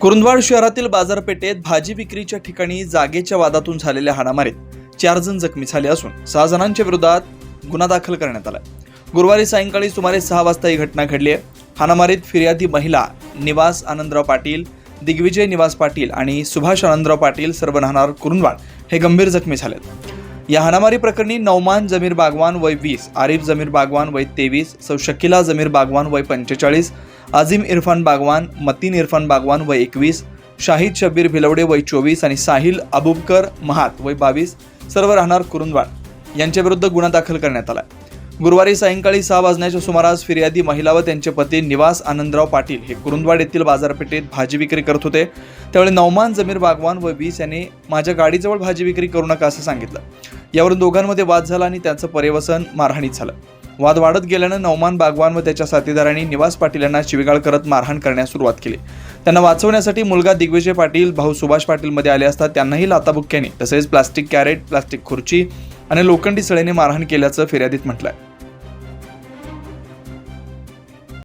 कुरुंदवाड शहरातील बाजारपेठेत भाजी विक्रीच्या ठिकाणी जागेच्या वादातून झालेल्या हाणामारीत चार जण जखमी झाले असून सहा जणांच्या विरोधात गुन्हा दाखल करण्यात आला गुरुवारी सायंकाळी सुमारे सहा वाजता ही घटना घडली आहे. हाणामारीत फिर्यादी महिला निवास आनंदराव पाटील दिग्विजय निवास पाटील आणि सुभाष आनंदराव पाटील सर्व राहणार कुरुंदवाड हे गंभीर जखमी झालेत. या हाणामारी प्रकरणी नौमान जमीर बागवान वय वीस आरिफ जमीर बागवान वय तेवीस सौ शकिला जमीर बागवान वय पंचेचाळीस आझिम इरफान बागवान मतीन इरफान बागवान वय एकवीस शाहिद शब्बीर भिलवडे वय चोवीस आणि साहिल अबुबकर महात वय बावीस सर्व राहणार कुरुंदवाड. यांच्याविरुद्ध गुन्हा दाखल करण्यात आला. गुरुवारी सायंकाळी सहा वाजण्याच्या सुमारास फिर्यादी महिला व त्यांचे पती निवास आनंदराव पाटील हे कुरुंदवाड येथील बाजारपेठेत भाजी विक्री करत होते. त्यावेळी नवमान जमीर बागवान व वीस यांनी माझ्या गाडीजवळ भाजी विक्री करू नका असं सांगितलं. यावरून दोघांमध्ये वाद झाला आणि त्यांचं परिवसन मारहाणीत झालं. वाद वाढत गेल्यानं नौमान बागवान व त्याच्या साथीदारांनी निवास पाटील यांना शिवीगाळ करत मारहाण करण्यास सुरुवात केली. त्यांना वाचवण्यासाठी मुलगा दिग्विजय पाटील भाऊ सुभाष पाटील मध्ये आले असता त्यांनाही लाताबुक्क्याने तसेच प्लास्टिक कॅरेट प्लास्टिक खुर्ची आणि लोखंडी सळेने मारहाण केल्याचं फिर्यादीत म्हटलं आहे